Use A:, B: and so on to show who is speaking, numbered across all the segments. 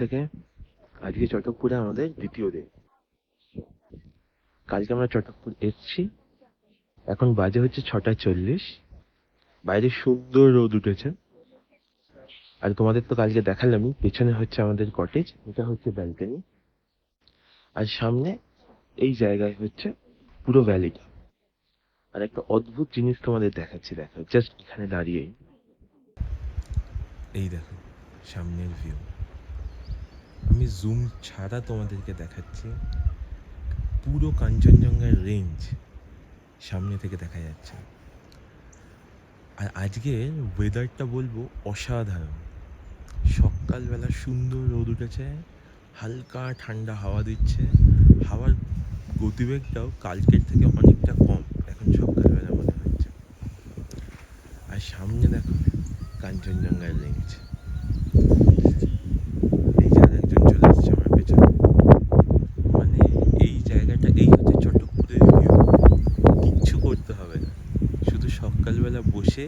A: থেকে আজকে চটকপুরে আমাদের দ্বিতীয় দিন। কালকে আমরা চটকপুর এসছি। এখন বাজে হচ্ছে ছটা চল্লিশ। বাইরে সুন্দর রোদ উঠেছে। আর তোমাদের তো কালকে দেখালামই, পেছনে হচ্ছে আমাদের কটেজ এটা হচ্ছে ব্যালকনি আর সামনে এই জায়গায় হচ্ছে পুরো ভ্যালিটা আর একটা অদ্ভুত জিনিস তোমাদের দেখাচ্ছি, দেখো জাস্ট এখানে দাঁড়িয়েই। এই দেখো, সামনের ভিউ আমি জুম ছাড়া তোমাদেরকে দেখাচ্ছি। পুরো কাঞ্চনজঙ্ঘার রেঞ্জ সামনে থেকে দেখা যাচ্ছে। আর আজকের ওয়েদারটা বলব অসাধারণ। সকালবেলা সুন্দর রোদ উঠেছে, হালকা ঠান্ডা হাওয়া দিচ্ছে। হাওয়ার গতিবেগটাও কালকের থেকে অনেকটা কম, এখন সকালবেলা মনে হচ্ছে। আর সামনে দেখো, কাঞ্চনজঙ্ঘার রেঞ্জ এই যে আরেকজন চলে আসছে আমার পেছনে মানে এই জায়গাটা এই হচ্ছে চটকপুরের ভিউ কিচ্ছু করতে হবে না শুধু সকালবেলা বসে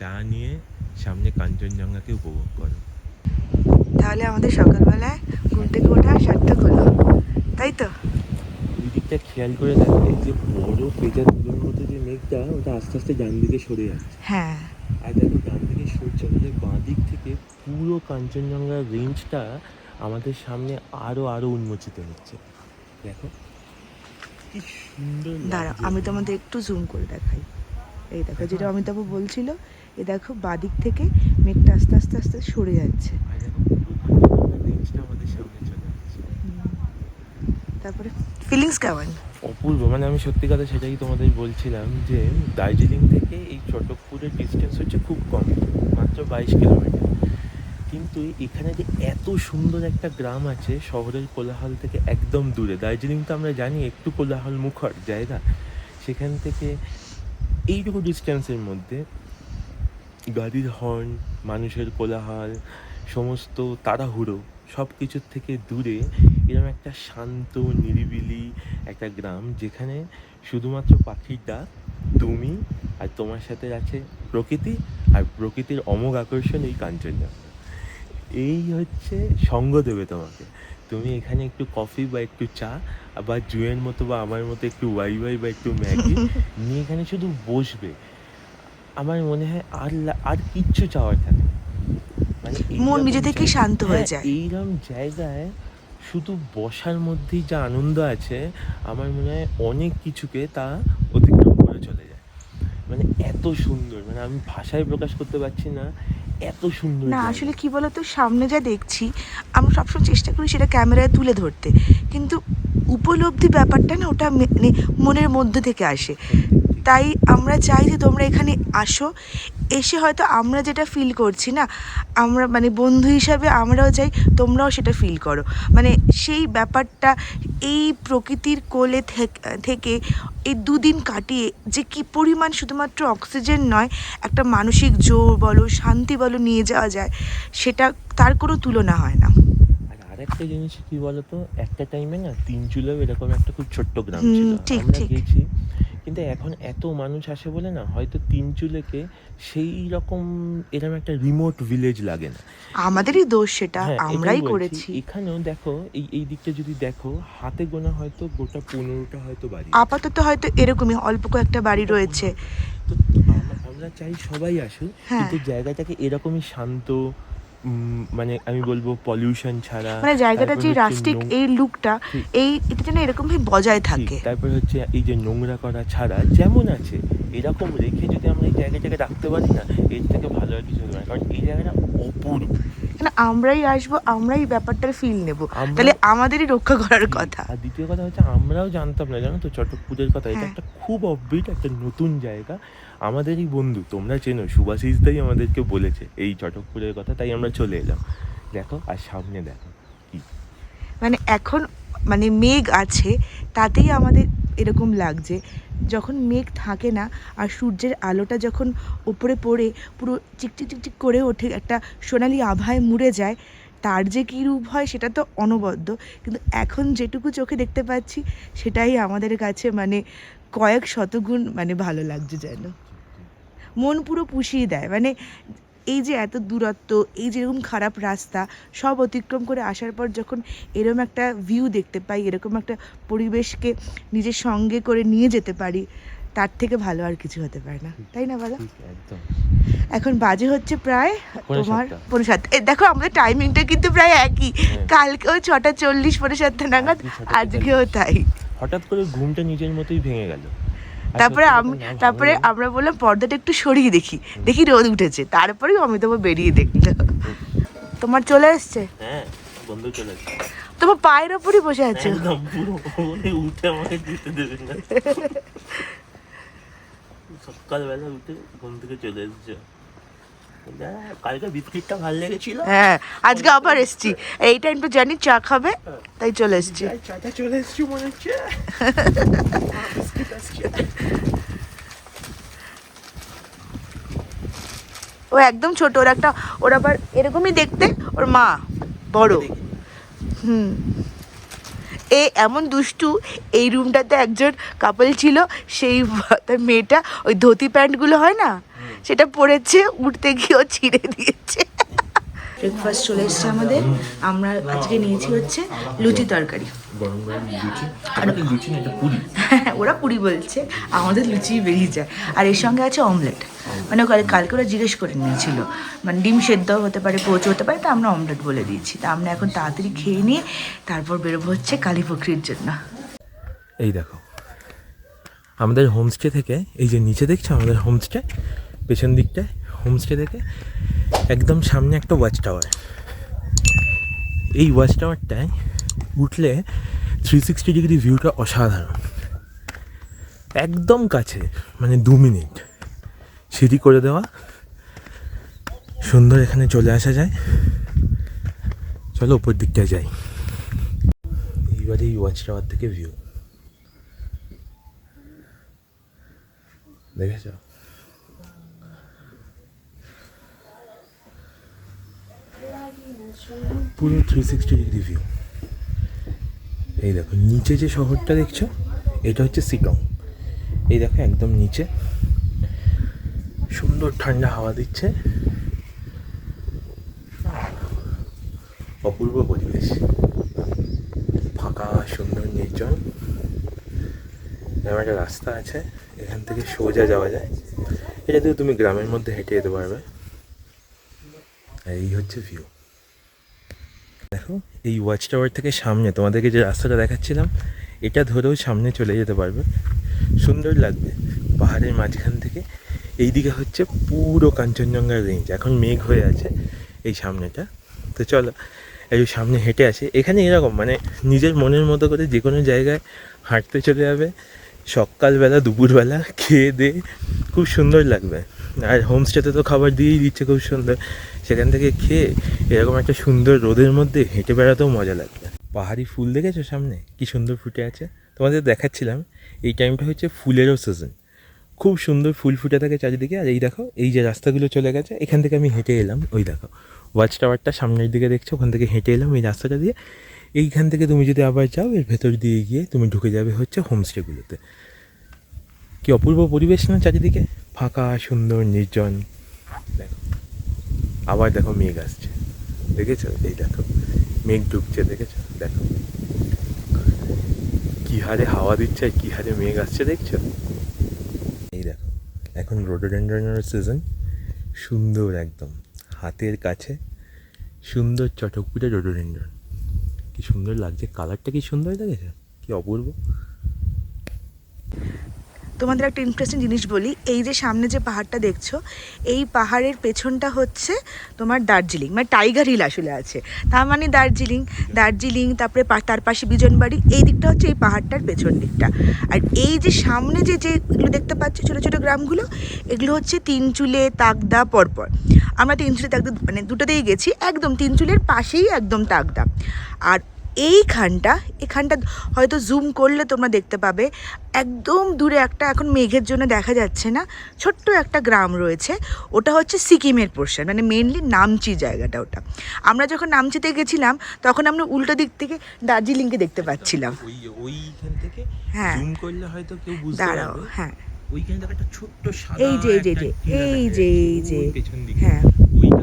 A: চা নিয়ে সামনে কাঞ্চনজঙ্ঘাকে উপভোগ করো।
B: তাহলে আমাদের সকালবেলায় ঘুম থেকে ওঠা সার্থক হলো তাই তো?
A: দিকটা খেয়াল করে দেখো যে বড় পেঁচা তুলোর মতো যে মেঘটা ওটা আস্তে আস্তে ডান দিকে সরে যাচ্ছে।
B: হ্যাঁ।
A: আর দেখো ডান দিকে সূর্য আমাদের বাঁ দিক থেকে পুরো কাঞ্চনজঙ্ঘার রেঞ্জটা আমাদের সামনে আরও আরও উন্মোচিত হচ্ছে। দেখো কি সুন্দর
B: দাঁড়া। আমি তোমাদের একটু জুম করে দেখাই। এই দেখো যেটা অমিতাভ বলছিল এ দেখো বাদিক থেকে মেঘটা আস্তে আস্তে আস্তে সরে যাচ্ছে। তারপরে ফিলিংস কেমন?
A: অপূর্ব মানে আমি সত্যি কথা সেটাই তোমাদের বলছিলাম যে দার্জিলিং থেকে এই চটকপুরের ডিস্টেন্স হচ্ছে খুব কম মাত্র বাইশ কিলোমিটার কিন্তু এখানে যে এত সুন্দর একটা গ্রাম আছে শহরের কোলাহল থেকে একদম দূরে। দার্জিলিং তো আমরা জানি একটু কোলাহল মুখর জায়গা। সেখান থেকে এইটুকু ডিস্টেন্সের মধ্যে গাড়ির হর্ন মানুষের কোলাহল, সমস্ত তাড়াহুড়ো সব কিছুর থেকে দূরে এরকম একটা শান্ত, নিরিবিলি একটা গ্রাম যেখানে শুধুমাত্র পাখির ডাক, তুমি আর তোমার সাথে আছে প্রকৃতি আর প্রকৃতির অমোঘ আকর্ষণ এই কাঞ্চনজঙ্ঘা এই হচ্ছে সঙ্গ দেবে তোমাকে। তুমি এখানে একটু কফি বা একটু চা বা জুয়ের মতো বা আমার মতো একটু ওয়াই ওয়াই বা একটু ম্যাগি নিয়ে এখানে শুধু বসবে। আমার মনে হয় আর আর কিচ্ছু চাওয়ার থাকে মানে
B: মন নিজে থেকেই শান্ত হয়ে
A: হ্যাঁ,
B: যায়।
A: এইরকম জায়গায় শুধু বসার মধ্যেই যা আনন্দ আছে আমার মনে হয় অনেক কিছুকে তা অতিক্রম করে চলে যায়। মানে এত সুন্দর মানে আমি ভাষায় প্রকাশ করতে পারছি না। এত সুন্দর
B: না। আসলে কি বলতো সামনে যা দেখছি আমরা সবসময় চেষ্টা করি সেটা ক্যামেরায় তুলে ধরতে। কিন্তু উপলব্ধি ব্যাপারটা না ওটা মানে মনের মধ্যে থেকে আসে। তাই আমরা চাই যে তোমরা এখানে আসো এসে হয়তো আমরা যেটা ফিল করছি না আমরা মানে বন্ধু হিসাবে আমরাও চাই তোমরাও সেটা ফিল করো। মানে সেই ব্যাপারটা এই প্রকৃতির কোলে থেক- এই দুদিন কাটিয়ে যে কি পরিমাণ শুধুমাত্র অক্সিজেন নয় একটা মানসিক জোর বলো শান্তি বলো নিয়ে যাওয়া যায় সেটা তার কোনো তুলনা হয় না।
A: আর আরেকটা জিনিস কি বলতো? একটা টাইমে না তিন চুলেও এরকম একটা খুব ছোট্ট গ্রাম ছিল। আমরা। গেছি কিন্তু এখন এত মানুষ আসে বলে না হয়তো তিন চুলেকে সেই রকম এরকম একটা রিমোট ভিলেজ লাগে না।
B: আমাদেরই দোষ সেটা
A: হ্যাঁ,
B: আমরাই করেছি।
A: এখানেও দেখো এই এই দিকটা যদি দেখো হাতে গোনা হয়তো গোটা পনেরোটা হয়তো বাড়ি।
B: আপাতত হয়তো এরকমই অল্প কয়েকটা বাড়ি রয়েছে।
A: তো আমরা- চাই সবাই আসুক
B: হ্যাঁ।
A: কিন্তু জায়গাটাকে এরকমই শান্ত মানে আমি বলব পলিউশন ছাড়া
B: মানে জায়গাটা যে রাস্টিক এই লুকটা এই এটা যেন এরকমই বজায় থাকে।
A: তারপর হচ্ছে এই যে নোংরা করা ছাড়া যেমন আছে এরকম রেখে যদি আমরা এই জায়গাটাকে রাখতে পারি না এর থেকে ভালো আর কিছু হতে পারে না। কারণ এই জায়গাটা অপূর্ব।
B: মানে আমরাই আসব আমরাই ব্যাপারটার ফিল নেব। তাহলে আমাদেরই রক্ষা করার কথা।
A: আর দ্বিতীয় কথা হচ্ছে আমরাও জানতাম না জানো তো চটকপুরের কথা। এটা
B: হ্যাঁ।
A: একটা খুব অফবিট একটা নতুন জায়গা। আমাদেরই বন্ধু, তোমরা চেনো, সুভাষিস দাই আমাদেরকে বলেছে, এই চটকপুরের কথা, তাই আমরা চলে এলাম। দেখো, আর সামনে দেখো, কি?
B: মানে এখন মানে মেঘ আছে, তাতেই আমাদের এরকম লাগছে, যখন মেঘ থাকে না, আর সূর্যের আলোটা যখন ওপরে পড়ে, পুরো চিকচিক চিকচিক করে ওঠে, একটা সোনালি আভায় মুড়ে যায়, তার যে কী রূপ হয় সেটা তো অনবদ্য, কিন্তু এখন যেটুকু চোখে দেখতে পাচ্ছি, সেটাই আমাদের কাছে মানে কয়েক শতগুণ মানে ভালো লাগছে যেন। মন পুরো পুষিয়ে দেয়। মানে এই যে এত দূরত্ব এই যেরকম খারাপ রাস্তা সব অতিক্রম করে আসার পর যখন এরকম একটা ভিউ দেখতে পাই এরকম একটা পরিবেশকে নিজের সঙ্গে করে নিয়ে যেতে পারি তার থেকে ভালো আর কিছু হতে পারে না। তাই না বলো?
A: একদম।
B: এখন বাজে হচ্ছে প্রায় তোমার
A: সাতটা।
B: পৌনে সাতটা। দেখো আমাদের টাইমিংটা কিন্তু প্রায় একই।
A: হ্যাঁ।
B: কালকেও ছটা চল্লিশ পৌনে সাতটা নাগাদ আজকেও তাই।
A: হঠাৎ করে ঘুমটা নিজের মতোই ভেঙে গেল।
B: তারপরে আমি তারপরে আমরা বললাম পর্দাটা একটু সরিয়ে দেখি। দেখি রোদ উঠেছে। তারপরে অমিতাভ বেরিয়ে দেখল তোমার চলে এসছে?
A: হ্যাঁ বন্ধু চলে এসেছে।
B: তোমার পায়ের ওপরই বসে আছে।
A: একদম পুরো ওখানে উঠে আমাকে দিতে দেবে না। সকালবেলা উঠে ঘুম থেকে চলে এসছে। বলে, "আহ, কালকে বিস্কিটটা ভালো লেগেছিল।
B: হ্যাঁ আজকে আবার এসছি। এই টাইমটা জানি চা খাবে তাই চলে এসছি।
A: যাই, চাটা চলে এসছি মনে হচ্ছে।
B: ও একদম ছোট ওর একটা ওর আবার এরকমই দেখতে ওর মা বড়। হুম। এ এমন দুষ্টু এই রুমটাতে একজন কাপল ছিল সেই তার মেয়েটা ওই ধুতি প্যান্টগুলো হয় না? সেটা পড়েছে উঠতে গিয়েও ছিঁড়ে দিয়েছে। ব্রেকফাস্ট চলে এসছে আমাদের। আমরা আজকে নিয়েছি হচ্ছে লুচি তরকারি।
A: গরম গরম লুচি। লুচি না
B: ওরা পুরি বলছে। আমাদের লুচি বেরিয়ে যায়। আর এর সঙ্গে আছে অমলেট মানে কাল- কালকে ওরা জিজ্ঞেস করে নিয়েছিল। মানে ডিম সেদ্ধ হতে পারে পোচ হতে পারে তা আমরা অমলেট বলে দিয়েছি। তা আমরা এখন তাড়াতাড়ি খেয়ে নিয়ে তারপর বেরোবো হচ্ছে কালীপুকুরির জন্য।
A: এই দেখো। আমাদের হোমস্টে থেকে এই যে নিচে দেখছ আমাদের হোমস্টে পেছন দিকটায় হোমস্টে থেকে একদম সামনে একটা ওয়াচ টাওয়ার এই ওয়াচ টাওয়ারটায় উঠলে থ্রি সিক্সটি ডিগ্রি ভিউটা অসাধারণ। একদম কাছে মানে দু মিনিট। সিঁড়ি করে দেওয়া, সুন্দর এখানে চলে আসা যায়। চলো ওপর দিকটায় যাই। এইবারে এই ওয়াচ টাওয়ার থেকে ভিউ দেখেছ? পুরো থ্রি সিক্সটি ডিগ্রি ভিউ এই দেখো, নিচে যে শহরটা দেখছ, এটা হচ্ছে সিটং এই দেখো, একদম নিচে। সুন্দর ঠান্ডা হাওয়া দিচ্ছে। অপূর্ব পরিবেশ। ফাঁকা, সুন্দর নির্জন। একটা রাস্তা আছে, এখান থেকে সোজা যাওয়া যায়। এটা দিয়ে তুমি গ্রামের মধ্যে হেঁটে যেতে পারবে। এই হচ্ছে ভিউ দেখো, এই ওয়াচ টাওয়ার থেকে সামনে, তোমাদেরকে যে রাস্তাটা দেখাচ্ছিলাম, এটা ধরেও সামনে চলে যেতে পারবে। সুন্দর লাগবে। পাহাড়ের মাঝখান থেকে, এইদিকে হচ্ছে পুরো কাঞ্চনজঙ্ঘার রেঞ্জ এখন মেঘ হয়ে আছে এই সামনেটা। তো চলো, এই সামনে হেঁটে আসে। এখানে এরকম মানে নিজের মনের মতো করে যে কোনো জায়গায় হাঁটতে চলে যাবে। সকালবেলা, দুপুরবেলা খেয়ে দিয়ে খুব সুন্দর লাগবে। আর হোমস্টেতে তো খাবার দিয়েই দিচ্ছে খুব সুন্দর। সেখান থেকে খেয়ে এরকম একটা সুন্দর রোদের মধ্যে হেঁটে বেড়াতেও মজা লাগবে। পাহাড়ি ফুল দেখেছ সামনে? কি সুন্দর ফুটে আছে। তোমাদের দেখাচ্ছিলাম, এই টাইমটা হচ্ছে ফুলেরও সিজন খুব সুন্দর ফুল ফুটে থাকে চারিদিকে। আর এই দেখো, এই যে রাস্তাগুলো চলে গেছে, এখান থেকে আমি হেঁটে এলাম। ওই দেখো ওয়াচ টাওয়ারটা সামনের দিকে দেখছ, ওখান থেকে হেঁটে এলাম এই রাস্তাটা দিয়ে। এইখান থেকে তুমি যদি আবার যাও, এর ভেতর দিয়ে গিয়ে তুমি ঢুকে যাবে হচ্ছে হোমস্টেগুলোতে। কি অপূর্ব পরিবেশ না চারিদিকে? ফাঁকা, সুন্দর, নির্জন। দেখো, আবার দেখো মেঘ আসছে। দেখেছ? এই দেখো, মেঘ ঢুকছে দেখেছ? দেখো। কি হারে হাওয়া দিচ্ছে আর কি হারে মেঘ আসছে, দেখছ? এই দেখো, এখন রোডোডেন্ড্রনের সিজন সুন্দর একদম, হাতের কাছে সুন্দর চটকপুরে রোডোডেন্ড্রন। কি সুন্দর লাগছে? কালারটা কি সুন্দর দেখেছে কি অপূর্ব?
B: তোমাদের একটা ইন্টারেস্টিং জিনিস বলি। এই যে সামনে যে পাহাড়টা দেখছ, এই পাহাড়ের পেছনটা হচ্ছে তোমার দার্জিলিং। মানে টাইগার হিল আসলে আছে। তার মানে দার্জিলিং দার্জিলিং, তারপরে তার পাশে বিজনবাড়ি, এই দিকটা হচ্ছে এই পাহাড়টার পেছন দিকটা। আর এই যে সামনে যে যে এগুলো দেখতে পাচ্ছ, ছোটো ছোটো গ্রামগুলো, এগুলো হচ্ছে তিনচুলে তাকদা পরপর। আমরা তিনচুলে তাকদা মানে দুটোতেই গেছি, একদম তিনচুলের পাশেই একদম তাকদা আর এইখানটা এখানটা হয়তো জুম করলে তোমরা দেখতে পাবে। একদম দূরে একটা এখন মেঘের জন্য দেখা যাচ্ছে না ছোট্ট একটা গ্রাম রয়েছে। ওটা হচ্ছে সিকিমের পোর্শন মানে মেনলি নামচি জায়গাটা ওটা। আমরা যখন নামচিতে গেছিলাম তখন আমরা উল্টো দিক থেকে দার্জিলিংকে দেখতে পাচ্ছিলাম।
A: ওই ওইখান থেকে
B: হ্যাঁ।
A: জুম করলে হয়তো কেউ বুঝতে
B: দাঁড়াও হ্যাঁ।
A: ওইখানে দেখো একটা ছোট্ট সাদা
B: এই যে, এই যে, এই যে, এই যে, হ্যাঁ।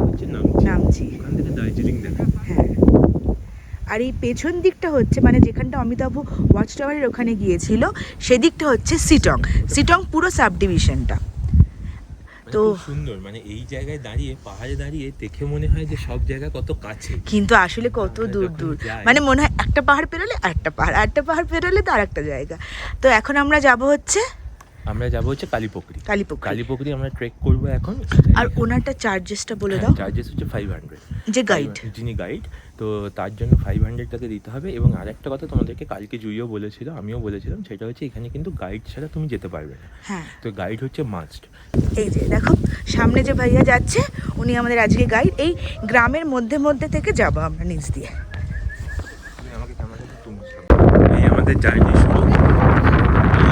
A: হচ্ছে নামচি।
B: নামছি
A: ওখান থেকে দার্জিলিং দেখা
B: হ্যাঁ। আর এই পেছন দিকটা হচ্ছে মানে যেখানটা অমিতাভ ওয়াচ টাওয়ারের ওখানে গিয়েছিল সেদিকটা হচ্ছে সিটং সিটং পুরো সাব ডিভিশনটা
A: মানে
B: তো-
A: সুন্দর মানে এই জায়গায় দাঁড়িয়ে পাহাড়ে দাঁড়িয়ে দেখে মনে হয় যে সব জায়গা কত কাছে।
B: কিন্তু আসলে কত দূর দূর। মানে মনে হয় একটা পাহাড় পেরোলে আরেকটা পাহাড় আরেকটা পাহাড় পেরোলে তো আরেকটা জায়গা। তো এখন আমরা যাব হচ্ছে
A: আমরা যাব হচ্ছে কালীপকড়ি।
B: কালীপুকুর
A: কালীপকড়ি আমরা ট্রেক করব এখন।
B: আর ওনারটা চার্জেসটা বলে
A: হ্যাঁ,
B: দাও।
A: চার্জেস হচ্ছে ফাইভ হান্ড্রেড
B: যে গাইড
A: যিনি গাইড তো তার জন্য ফাইভ হান্ড্রেড টাকা দিতে হবে। এবং আরেকটা কথা তোমাদেরকে কালকে জুইও বলেছিল আমিও বলেছিলাম সেটা হচ্ছে এখানে কিন্তু গাইড ছাড়া তুমি যেতে পারবে না।
B: হ্যাঁ।
A: তো গাইড হচ্ছে মাস্ট
B: এই যে দেখো সামনে যে ভাইয়া যাচ্ছে উনি আমাদের আজকে গাইড এই গ্রামের মধ্যে মধ্যে থেকে যাব আমরা নিচ দিয়ে।
A: আমাকে আমাদের জার্নি শুরু।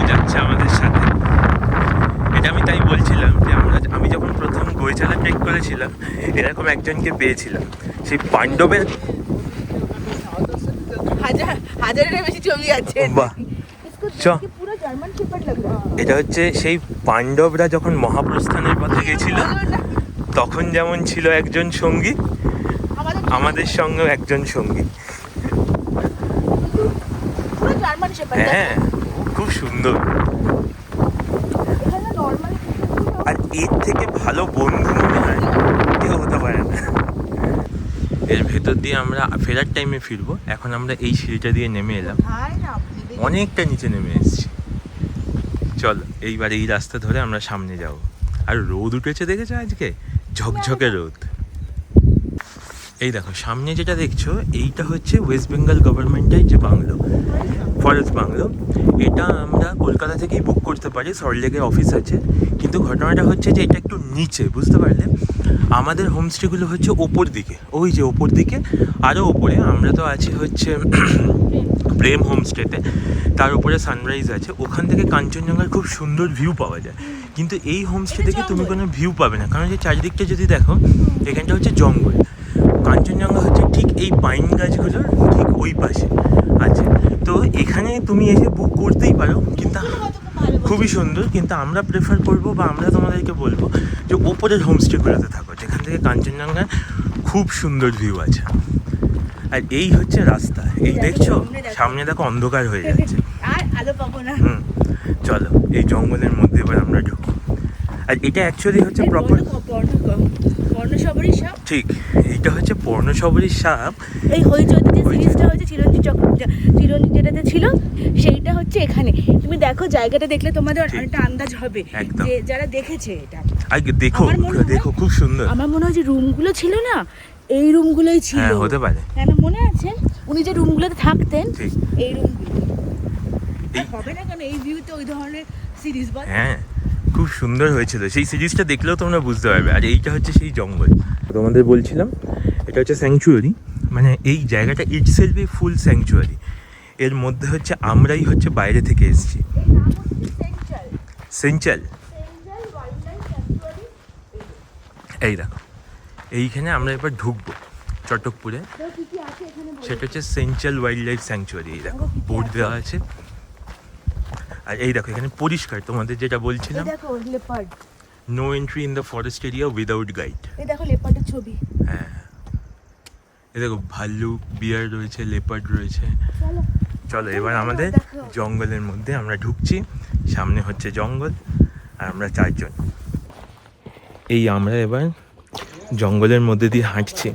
A: যাচ্ছে আমাদের সাথে। আমি তাই বলছিলাম যে আমরা আমি যখন প্রথম বইচালা ট্রেক করেছিলাম এরকম একজনকে পেয়েছিলাম। সেই পাণ্ডবের
B: হাজারের বেশি ছবি আছে।
A: বাহ। চ। এটা হচ্ছে সেই পাণ্ডবরা যখন মহাপ্রস্থানের পথে গেছিল তখন যেমন ছিল একজন সঙ্গী
B: আমাদের
A: সঙ্গেও একজন সঙ্গী।
B: পুরো জার্মান শেপার্ড
A: হ্যাঁ খুব সুন্দর
B: এখানে নর্মাল
A: আর এর থেকে ভালো বন্ধু মনে হয়। কেউ হতে পারে না। এর ভেতর দিয়ে আমরা ফেরার টাইমে ফিরবো। এখন আমরা এই সিঁড়িটা দিয়ে নেমে এলাম। অনেকটা নিচে নেমে এসেছি। চল এইবার এই রাস্তা ধরে আমরা সামনে যাব। আর রোদ উঠেছে দেখেছ আজকে? ঝকঝকে রোদ। এই দেখো সামনে যেটা দেখছ এইটা হচ্ছে ওয়েস্ট বেঙ্গল গভর্নমেন্টের যে বাংলো ফরেস্ট বাংলো। এটা আমরা কলকাতা থেকেই বুক করতে পারি সল্টলেকের অফিস আছে। কিন্তু ঘটনাটা হচ্ছে যে এটা একটু নিচে বুঝতে পারলে? আমাদের হোমস্টেগুলো হচ্ছে ওপর দিকে ওই যে ওপর দিকে আরও ওপরে। আমরা তো আছি হচ্ছে প্রেম হোমস্টেতে তার উপরে সানরাইজ আছে। ওখান থেকে কাঞ্চনজঙ্ঘার খুব সুন্দর ভিউ পাওয়া যায়। কিন্তু এই হোমস্টে থেকে তুমি কোনো ভিউ পাবে না। কারণ যে চারিদিকটা যদি দেখো এখানটা হচ্ছে জঙ্গল। কাঞ্চনজঙ্ঘা হচ্ছে ঠিক এই পাইন গাছগুলোর ঠিক ওই পাশে আছে। তো এখানে তুমি এসে বুক করতেই পারো কিন্তু খুবই সুন্দর কিন্তু আমরা প্রেফার করব বা আমরা তোমাদেরকে বলব যে ওপরের হোমস্টেগুলোতে থাকো যেখান থেকে কাঞ্চনজঙ্ঘার খুব সুন্দর ভিউ আছে। আর এই হচ্ছে রাস্তা এই দেখছ? সামনে দেখো। অন্ধকার হয়ে যাচ্ছে। হুম চলো এই জঙ্গলের মধ্যে এবার আমরা ঢুকি আর এটা অ্যাকচুয়ালি হচ্ছে প্রপার
B: বর্ণসবরী সাপ?
A: ঠিক এইটা হচ্ছে পর্ণসবরীর সাপ।
B: এই হইচইতে যে। সিরিজটা হয়েছে চিরঞ্জিত চক্র চিরঞ্জিত যেটাতে ছিল সেইটা হচ্ছে এখানে। তুমি দেখো জায়গাটা দেখলে তোমাদের একটা আন্দাজ হবে যে যারা দেখেছে এটা।
A: আর দেখো
B: আমার
A: দেখো খুব সুন্দর।
B: আমার মনে হয় যে রুমগুলো ছিল না এই রুমগুলোই ছিল।
A: হ্যাঁ হতে পারে।
B: কেন মনে আছে? উনি যে রুমগুলোতে থাকতেন এই রুমগুলো। হবে না কেন এই ভিউতে ওই ধরনের সিরিজ বল
A: হ্যাঁ। খুব সুন্দর হয়েছিল। সেই সিরিজটা দেখলেও তোমরা বুঝতে পারবে। আর এইটা হচ্ছে সেই জঙ্গল। তোমাদের বলছিলাম, এটা হচ্ছে স্যাংচুয়ারি মানে এই জায়গাটা ইটসেলফ ফুল স্যাংচুয়ারি এর মধ্যে হচ্ছে আমরাই হচ্ছে বাইরে থেকে এসেছি। সেঞ্চাল এই দেখো, এইখানে আমরা এবার ঢুকবো চটকপুরে। সেটা হচ্ছে সেঞ্চাল ওয়াইল্ড লাইফ স্যাংচুয়ারি এই দেখো, বোর্ড দেওয়া আছে। আর এই দেখো এখানে পরিষ্কার তোমাদের যেটা বলছিলাম।
B: দেখো leopard
A: no entry in the forest area without guide
B: এই দেখো লেপার্ডের ছবি।
A: হ্যাঁ। এই দেখো ভাল্লুক বিয়ার রয়েছে লেপার্ড রয়েছে।
B: চলো।
A: এবার আমাদের জঙ্গলের মধ্যে আমরা ঢুকছি। সামনে হচ্ছে জঙ্গল আর আমরা চারজন। এই আমরা এবার জঙ্গলের মধ্যে দিয়ে হাঁটছি।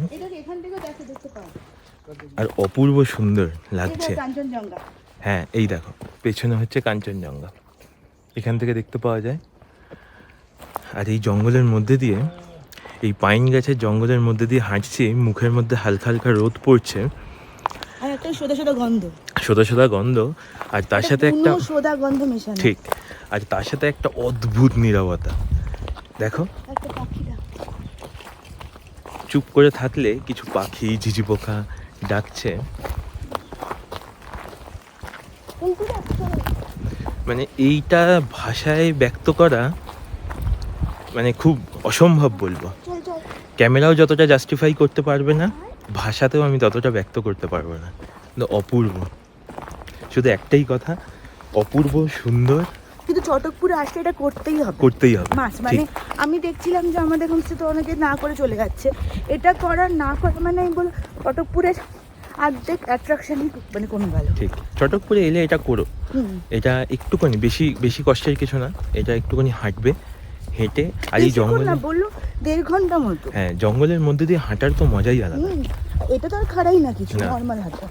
A: আর অপূর্ব সুন্দর লাগছে। হ্যাঁ এই দেখো পেছনে হচ্ছে কাঞ্চনজঙ্ঘা। এখান থেকে দেখতে পাওয়া যায়। আর এই জঙ্গলের মধ্যে দিয়ে এই পাইন গাছের জঙ্গলের মধ্যে দিয়ে হাঁটছি মুখের মধ্যে হালকা হালকা রোদ পড়ছে।
B: আর একটা সোদা সোদা গন্ধ।
A: সোদা সোদা গন্ধ আর তার সাথে একটা
B: সোদা গন্ধ মেশানো।
A: ঠিক আর তার সাথে একটা অদ্ভুত নীরবতা। দেখো। চুপ করে থাকলে কিছু পাখি ঝিঝি পোকা ডাকছে। মানে এইটা ভাষায় ব্যক্ত করা মানে খুব অসম্ভব বলব। ক্যামেরাও যতটা জাস্টিফাই করতে পারবে না ভাষাতেও আমি ততটা ব্যক্ত করতে পারব না। অপূর্ব। শুধু একটাই কথা অপূর্ব সুন্দর।
B: কিন্তু চটকপুরে আসলে এটা করতেই হবে।
A: করতেই হবে।
B: মাস মানে আমি দেখছিলাম যে আমাদের হোমস্টে তো অনেকে না করে চলে যাচ্ছে। এটা করার না করা মানে আমি বল চটকপুরের অর্ধেক অ্যাট্রাকশনই মানে কমে গেল
A: ঠিক। চটকপুরে এলে এটা করো। এটা একটুখানি বেশি বেশি কষ্টের কিছু না। এটা একটুখানি হাঁটবে হেঁটে আর এই জঙ্গলে
B: না বলল দেড় ঘণ্টা মতো।
A: হ্যাঁ জঙ্গলের মধ্যে দিয়ে হাঁটার তো মজাই আলাদা।
B: এটা তো আর খাড়াই না কিছু। নর্মাল হাঁটা।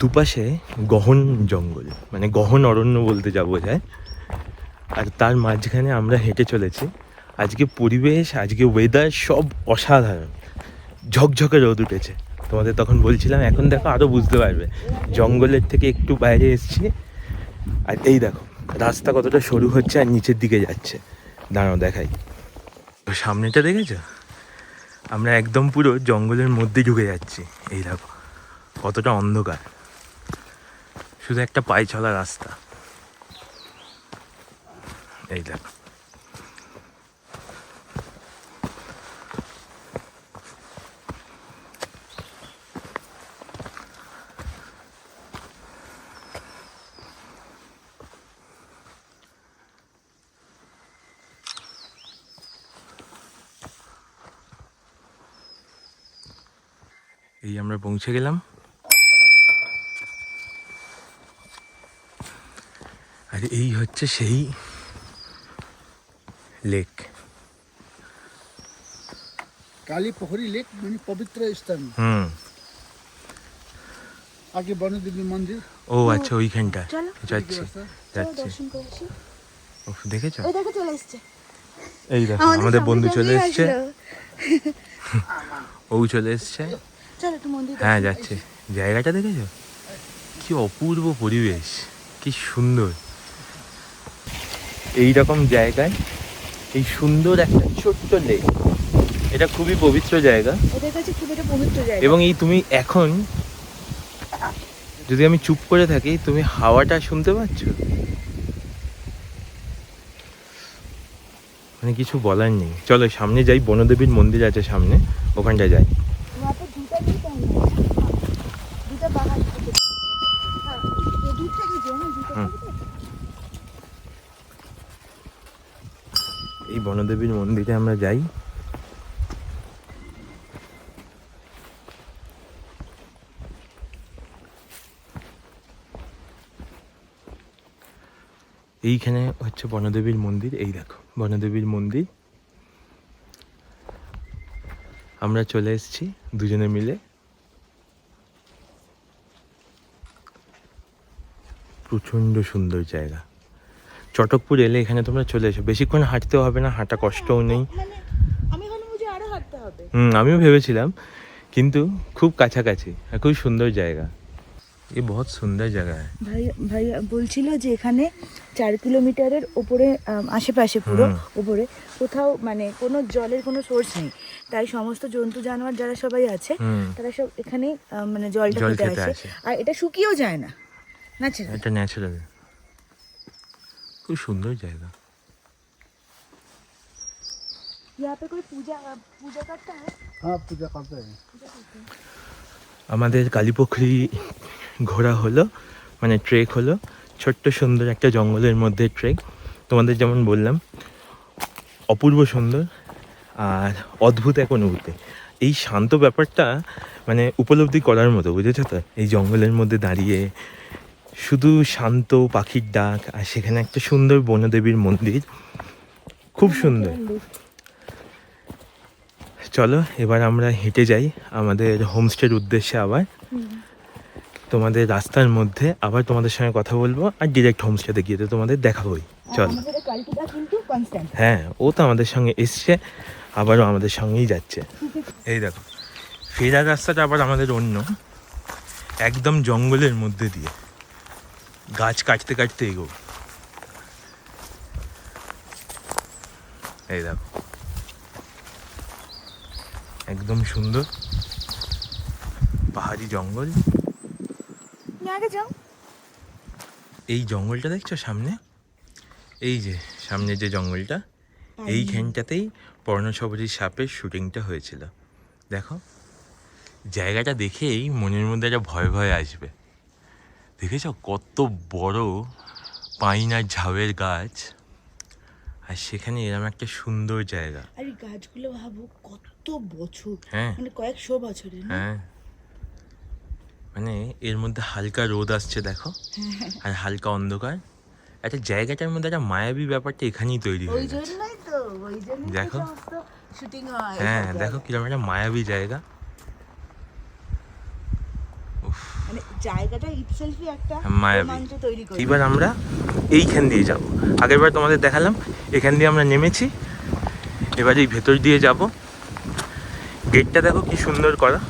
A: দুপাশে গহন জঙ্গল মানে গহন অরণ্য বলতে যা বোঝায়। আর তার মাঝখানে আমরা হেঁটে চলেছি। আজকে পরিবেশ আজকে ওয়েদার সব অসাধারণ। ঝকঝকে রোদ উঠেছে। তোমাদের তখন বলছিলাম, এখন দেখো আরও বুঝতে পারবে। জঙ্গলের থেকে একটু বাইরে এসছি। আর এই দেখো, রাস্তা কতটা সরু হচ্ছে আর নিচের দিকে যাচ্ছে। দাঁড়াও দেখাই। সামনেটা দেখেছ? আমরা একদম পুরো জঙ্গলের মধ্যে ঢুকে যাচ্ছি। এই দেখো, কতটা অন্ধকার। শুধু একটা পায়ে চলা রাস্তা। এই দেখো। দিয়ে আমরা পৌঁছে গেলাম। আর এই হচ্ছে সেই লেক
C: কালীপহরি লেক মানে পবিত্র স্থান।
A: হুম।
C: আগে বনদেবী মন্দির।
A: ও আচ্ছা ওইখানটা। যাচ্ছি যাচ্ছি। দেখেছ? এই দেখো আমাদের বন্ধু চলে এসছে। ও চলে এসছে।
B: চলো একটু মন্দির
A: হ্যাঁ যাচ্ছে। জায়গাটা দেখেছ? কি অপূর্ব পরিবেশ কি সুন্দর। এই রকম জায়গায় এই সুন্দর একটা ছোট্ট লেক। এটা খুবই পবিত্র জায়গা।
B: করি। কাছে খুব একটা পবিত্র জায়গা।
A: এবং এই তুমি এখন যদি আমি চুপ করে থাকি তুমি হাওয়াটা শুনতে পাচ্ছ? মানে কিছু বলার নেই। চলো সামনে যাই। বনদেবীর মন্দির আছে সামনে। ওখানটা যাই। বনদেবীর মন্দিরে আমরা যাই। এইখানে হচ্ছে বনদেবীর মন্দির, এই দেখো, বনদেবীর মন্দির। আমরা চলে এসেছি দুজনে মিলে। প্রচণ্ড সুন্দর জায়গা। চটকপুর এলে এখানে তোমরা চলে এসো। বেশিক্ষণ হাঁটতেও হবে না হাঁটা কষ্টও নেই।
B: মানে হাঁটতে
A: হুম আমিও ভেবেছিলাম কিন্তু খুব কাছাকাছি আর খুব সুন্দর জায়গা। এ বহুত সুন্দর জায়গা।
B: ভাই ভাই বলছিল যে এখানে চার কিলোমিটারের ওপরে আশেপাশে পুরো। ওপরে কোথাও মানে কোনো জলের কোনো সোর্স নেই। তাই সমস্ত জন্তু জানোয়ার যারা সবাই আছে তারা সব এখানে মানে জলটা
A: জল
B: খেতে আসে। আর এটা শুকিয়েও যায় না। ন্যাচারাল
A: এটা ন্যাচারাল খুব সুন্দর জায়গা। আমাদের কালীপুখরি ঘোরা হলো মানে ট্রেক হলো ছোট্ট সুন্দর একটা জঙ্গলের মধ্যে ট্রেক তোমাদের যেমন বললাম অপূর্ব সুন্দর আর অদ্ভুত এক অনুভূতি। এই শান্ত ব্যাপারটা মানে উপলব্ধি করার মতো বুঝেছ তো? এই জঙ্গলের মধ্যে দাঁড়িয়ে শুধু শান্ত পাখির ডাক আর সেখানে একটা সুন্দর বনদেবীর মন্দির। খুব সুন্দর। চলো এবার আমরা হেঁটে যাই আমাদের হোমস্টের উদ্দেশ্যে আবার। তোমাদের রাস্তার মধ্যে আবার তোমাদের সঙ্গে কথা বলব আর ডিরেক্ট হোমস্টেতে গিয়ে তো তোমাদের দেখাবোই। চল। হ্যাঁ ও তো আমাদের সঙ্গে এসছে আবারও আমাদের সঙ্গেই যাচ্ছে। এই দেখো ফেরার রাস্তাটা আবার আমাদের অন্য। একদম জঙ্গলের মধ্যে দিয়ে। গাছ কাটতে কাটতে এগো। এই দেখো। একদম সুন্দর। পাহাড়ি জঙ্গল।
B: যাও।
A: এই জঙ্গলটা দেখছ সামনে? এই যে সামনে যে জঙ্গলটা এইখানটাতেই পর্ণসবরীর সাপের শুটিংটা হয়েছিল। দেখো। জায়গাটা দেখেই মনের মধ্যে একটা ভয় ভয় আসবে। দেখেছ কত বড় পাইন আর ঝাউয়ের গাছ? আর সেখানে এরকম একটা সুন্দর জায়গা।
B: আর এই গাছগুলো ভাবো কত বছর।
A: হ্যাঁ।
B: মানে কয়েকশো বছরের
A: হ্যাঁ। মানে এর মধ্যে হালকা রোদ আসছে দেখো। আর হালকা অন্ধকার। একটা জায়গাটার মধ্যে একটা মায়াবী ব্যাপারটা এখানেই তৈরি হয়ে দেখো।
B: শুটিং হয়।
A: হ্যাঁ দেখো। কীরকম একটা মায়াবী জায়গা।
B: মানে জায়গাটা ইটসেলফই একটা
A: মায়াবী।
B: তৈরি করে
A: এবার আমরা এইখান দিয়ে যাব। আগেরবার তোমাদের দেখালাম এখান দিয়ে আমরা নেমেছি। এবার এই ভেতর দিয়ে যাব। গেটটা দেখো কি সুন্দর করা।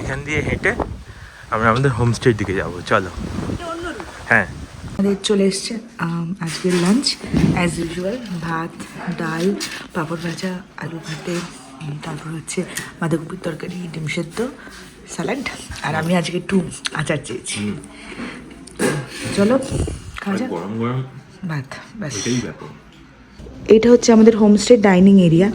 A: এখান দিয়ে হেঁটে আমরা আমাদের হোমস্টের দিকে যাব। চলো। হ্যাঁ।
B: আমাদের চলে এসছে আজকের লাঞ্চ অ্যাজ ইউজুয়াল ভাত ডাল পাঁপড় ভাজা আলু ভাতে তারপর হচ্ছে বাঁধাকপির তরকারি ডিম সেদ্ধ। স্যালাড আর আমি আজকে একটু আচার চেয়েছি। চলো খাওয়া যাক।
A: গরম গরম
B: ভাত ব্যাস।
A: এটাই ব্যাপার।
B: এটা হচ্ছে আমাদের হোমস্টে ডাইনিং এরিয়া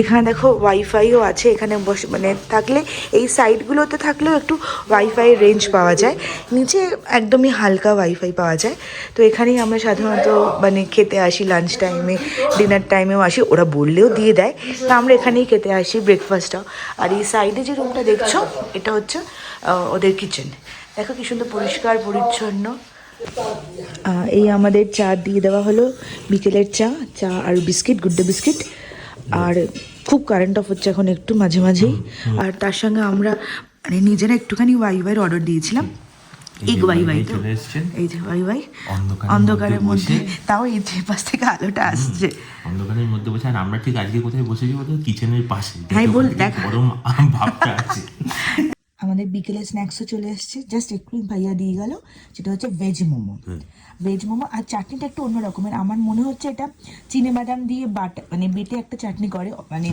B: এখানে দেখো ওয়াইফাইও আছে, এখানে বসে মানে থাকলে এই সাইডগুলোতে থাকলেও একটু ওয়াইফাই রেঞ্জ পাওয়া যায়। নিচে একদমই হালকা ওয়াইফাই পাওয়া যায়। তো এখানেই আমরা সাধারণত মানে খেতে আসি লাঞ্চ টাইমে ডিনার টাইমেও আসি, ওরা বললেও দিয়ে দেয়। তো আমরা এখানেই খেতে আসি ব্রেকফাস্টটাও আর এই সাইডে যে রুমটা দেখছ, এটা হচ্ছে ওদের কিচেন দেখো কি সুন্দর পরিষ্কার, পরিচ্ছন্ন। এই আমাদের চা দিয়ে দেওয়া হলো বিকেলের চা চা আর বিস্কিট গুড ডে বিস্কিট। আর খুব কারেন্ট অফ হচ্ছে এখন একটু মাঝে মাঝেই। আর তার সঙ্গে আমরা মানে নিজেরা একটুখানি ওয়াইফাইয়ের অর্ডার দিয়েছিলাম। এগ ওয়াইফাই তো।
A: চলে এসছেন।
B: এই যে ওয়াইফাই
A: অন্ধকারের
B: অন্ধকারের
A: মধ্যে
B: তাও এই যে পাশ থেকে আলোটা আসছে।
A: অন্ধকারের মধ্যে বসে। আর আমরা ঠিক আজকে কোথায় বসেছি বলতো? কিচেনের পাশে।
B: হ্যাঁ, বল,
A: দেখো,
B: দেখা।
A: গরম ভাবটা আছে।
B: আমাদের বিকেলে স্ন্যাক্সও চলে এসেছে। জাস্ট একটু ভাইয়া দিয়ে গেল সেটা হচ্ছে ভেজ মোমো। ভেজ মোমো আর চাটনিটা একটু অন্য রকমের। আমার মনে হচ্ছে এটা চিনে বাদাম দিয়ে বাটা মানে বেটে একটা চাটনি করে মানে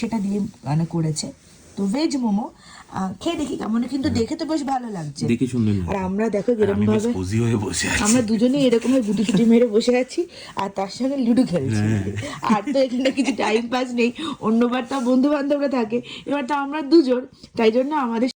B: সেটা দিয়ে মানে করেছে। তো ভেজ মোমো খেয়ে দেখি কেমন কিন্তু দেখে তো বেশ ভালো লাগছে।
A: দেখে সুন্দর
B: আর আমরা দেখো এরকম ভাবে
A: কোজি হয়ে বসে আছি।
B: আমরা দুজনেই এরকম ভাবে গুটি মেরে বসে আছি আর তার সঙ্গে লুডো খেলছি। আর তো এখানে কিছু টাইম পাস নেই অন্যবার তো বন্ধু বান্ধবরা থাকে এবার তো আমরা দুজন তাই জন্য আমাদের